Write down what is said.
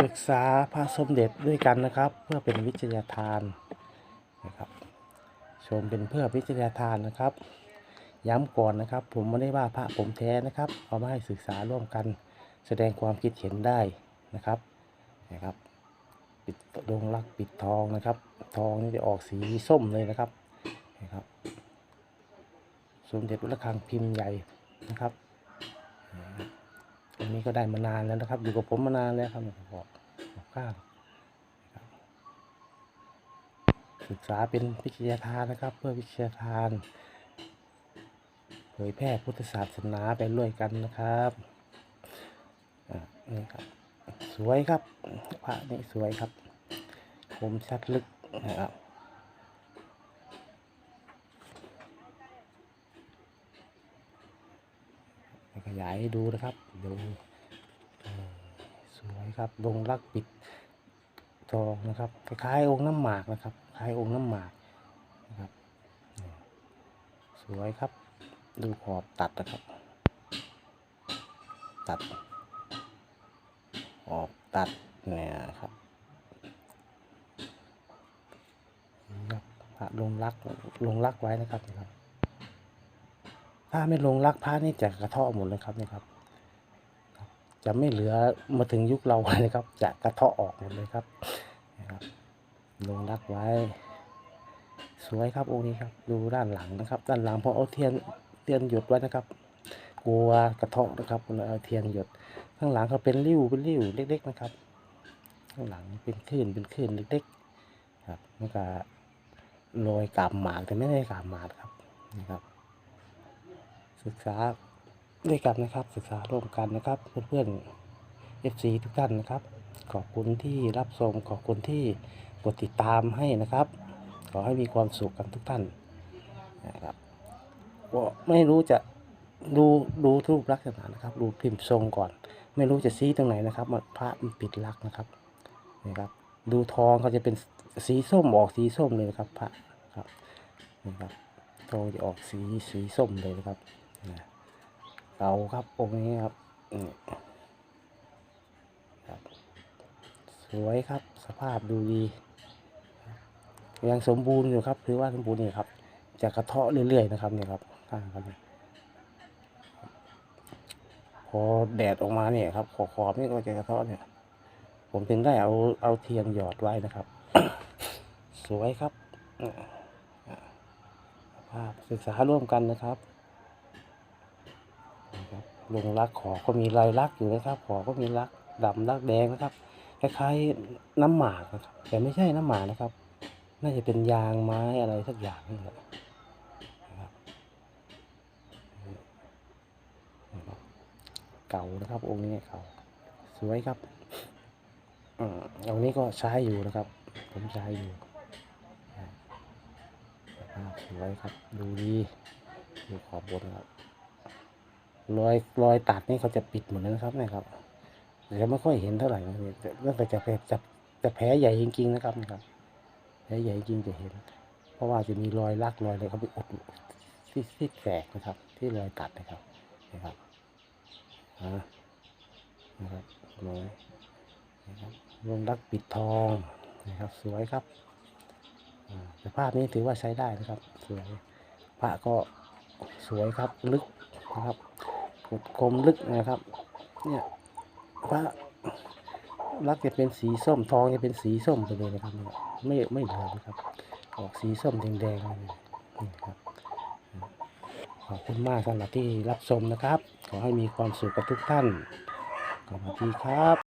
ศึกษาพระสมเด็จด้วยกันนะครับ เพื่อเป็นวิทยาทานนะครับ ชมเป็นเพื่อวิทยาทานนะครับ ย้ำก่อนนะครับ ผมไม่ได้ว่าพระผมแท้นะครับ เอามาให้ศึกษาร่วมกัน แสดงความคิดเห็นได้นะครับนะครับปิดดงรักปิดทองนะครับ ทองนี่จะออกสีส้มเลยนะครับนะครับ สมเด็จวัดระฆังพิมพ์ใหญ่นะครับ อันนี้ก็ได้มานานแล้วนะครับ อยู่กับผมมานานแล้วครับบอกบอกข้ามนะครับศึกษาเป็นวิทยาทานนะครับ เพื่อวิทยาทาน เผยแพร่พุทธศาสนาไปด้วยกันนะครับนี่ครับ สวยครับพระนี่สวยครับคมชัดลึกนะครับ ขยายให้ดูนะครับดูสวยครับลงรักปิดทองนะครับคล้ายองค์น้ำหมากนะครับคล้ายองค์น้ำหมากนะครับสวยครับ ดูขอบตัดนะครับ ตัดขอบตัดเนี่ยครับพระลงรักลงรักไว้นะครับนี่ครับ ถ้าไม่ลงรักพระนี่จะกระเทาะหมดเลยครับนี่ครับครับ จะไม่เหลือมาถึงยุคเราเลยครับ จะกระเทาะออกหมดเลยครับนะครับ ลงรักไว้ สวยครับองค์นี้ครับ ดูด้านหลังนะครับ ด้านหลังพอเอาเทียนเทียนหยดไว้นะครับกลัวกระเทาะนะครับเอาเทียนหยด ข้างหลังเขาเป็นริ้วเป็นริ้วเล็ก ๆ นะครับ ข้างหลังเป็นคลื่นเป็นคลื่นเล็ก ๆ ครับมันก็โรยกาบหมากแต่ไม่ได้กาบหมากครับนะครับ ศึกษาด้วยกันนะครับ ศึกษาร่วมกันนะครับ เพื่อนๆ FC ทุกท่านนะครับ ขอบคุณที่รับชมขอบคุณที่กดติดตามให้นะครับ ขอให้มีความสุขกันทุกท่านนะครับก็ไม่รู้จะดูดูรูปลักษณะนะครับ ดูพิมพ์ทรงก่อน ไม่รู้จะซีตรงไหนนะครับมันพระมันปิดลักนะครับนี่ครับ ดูทองเขาจะเป็นสีส้มออกสีส้มเลยนะครับพระครับนี่ครับทองจะออกสีสีส้มเลยนะครับ เก่าครับองค์นี้ครับครับ สวยครับสภาพดูดี ยังสมบูรณ์อยู่ครับถือว่าสมบูรณ์นี่ครับ จะกระเทาะเรื่อยๆนะครับเนี่ยครับข้างครับพอแดดออกมาเนี่ยครับขอขอบนี่ก็จะกระเทาะเนี่ย ผมถึงได้เอาเอาเทียนหยอดไว้นะครับ สวยครับภาพศึกษาร่วมกันนะครับ ครับลงรักขอก็มีลายลักอยู่นะครับ ขอก็มีลักดำลักแดงนะครับคล้ายๆน้ำหมากนะครับ แต่ไม่ใช่น้ำหมากนะครับ น่าจะเป็นยางไม้อะไรสักอย่างนี่แหละนะครับเก่านะครับองค์นี้เก่าสวยครับองค์นี้ก็ใช้อยู่นะครับ ผมใช้อยู่สวยครับ ดูดีดูขอบบนครับ รอยรอยตัดนี่เขาจะปิดหมดเลยนะครับเนี่ยครับจะไม่ค่อยเห็นเท่าไหร่นะเนี่ยแต่แต่จะแผลจะจะแผลใหญ่จริงๆนะครับนะครับแผลใหญ่จริงจะเห็น เพราะว่าจะมีรอยลักรอยอะไรเขาไปอุดที่ที่แตกนะครับ ที่รอยตัดนะครับนะครับอ่านะครับรอยนะครับลงรักปิดทองนะครับ สวยครับแต่ภาพนี้ถือว่าใช้ได้นะครับ สวยพระก็สวยครับลึกนะครับ คมลึกนะครับ เนี่ยพระลักจะเป็นสีส้มทองจะเป็นสีส้มไปเลยนะครับ ไม่ไม่เหลืองนะครับ ออกสีส้มแดงๆนี่ครับขอบคุณมากสำหรับที่รับชมนะครับ ขอให้มีความสุขกับทุกท่านขอบคุณครับ